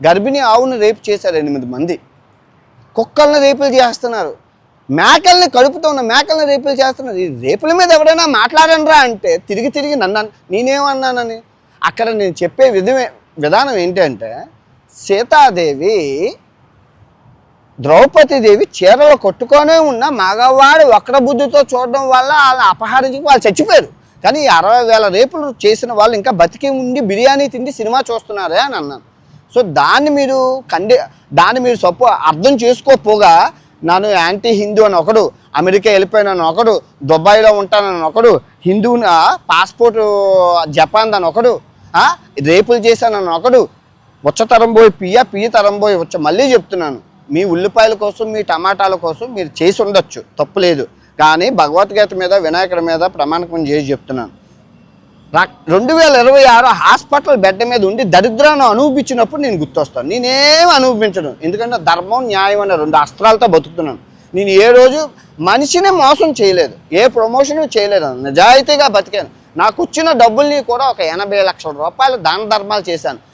గర్భిణీ ఆవును రేపు చేశారు ఎనిమిది మంది. కుక్కల్ని రేపులు చేస్తున్నారు. మేకల్ని కడుపుతో ఉన్న మేకల్ని రేపులు చేస్తున్నారు. ఈ రేపుల మీద ఎవరైనా మాట్లాడనరా అంటే తిరిగి తిరిగి నన్ను నేనేమన్నానని. అక్కడ నేను చెప్పే విధమే విధానం ఏంటంటే సీతాదేవి ద్రౌపదీదేవి చీరలు కొట్టుకొనే ఉన్న మగవాడు వక్ర బుద్ధితో చూడడం వల్ల వాళ్ళ అపహరించి వాళ్ళు చచ్చిపోయారు. కానీ ఈ అరవై వేల రేపులు చేసిన వాళ్ళు ఇంకా బతికి ఉండి బిర్యానీ తిండి సినిమా చూస్తున్నారే అని అన్నాను. సో దాన్ని మీరు కండి దాన్ని మీరు సొప్పు అర్థం చేసుకోపోగా నన్ను యాంటీ హిందూ అని ఒకడు అమెరికా వెళ్ళిపోయినాను ఒకడు దుబాయ్లో ఉంటానని ఒకడు హిందూ పాస్పోర్ట్ జపాన్ అని ఒకడు రేపులు చేశానని ఒకడు ఉచ్చతరం పోయి పియ్య పియ్య తరం పోయి వచ్చ మళ్ళీ చెప్తున్నాను. మీ ఉల్లిపాయల కోసం మీ టమాటాల కోసం మీరు చేసి ఉండొచ్చు తప్పు లేదు. కానీ భగవద్గీత మీద వినాయకుడి మీద ప్రమాణకం చేసి చెప్తున్నాను. రెండు వేల ఇరవై ఆరు హాస్పిటల్ బెడ్ మీద ఉండి దరిద్రాన్ని అనుభవించినప్పుడు నేను గుర్తొస్తాను. నేనేం అనుభవించను. ఎందుకంటే ధర్మం న్యాయం అనే రెండు అస్త్రాలతో బతుకుతున్నాను. నేను ఏ రోజు మనిషిని మోసం చేయలేదు. ఏ ప్రమోషన్ చేయలేదు. నిజాయితీగా బతికాను. నాకు వచ్చిన డబ్బుల్ని కూడా ఒక ఎనభై లక్షల రూపాయలు దాన ధర్మాలు చేశాను.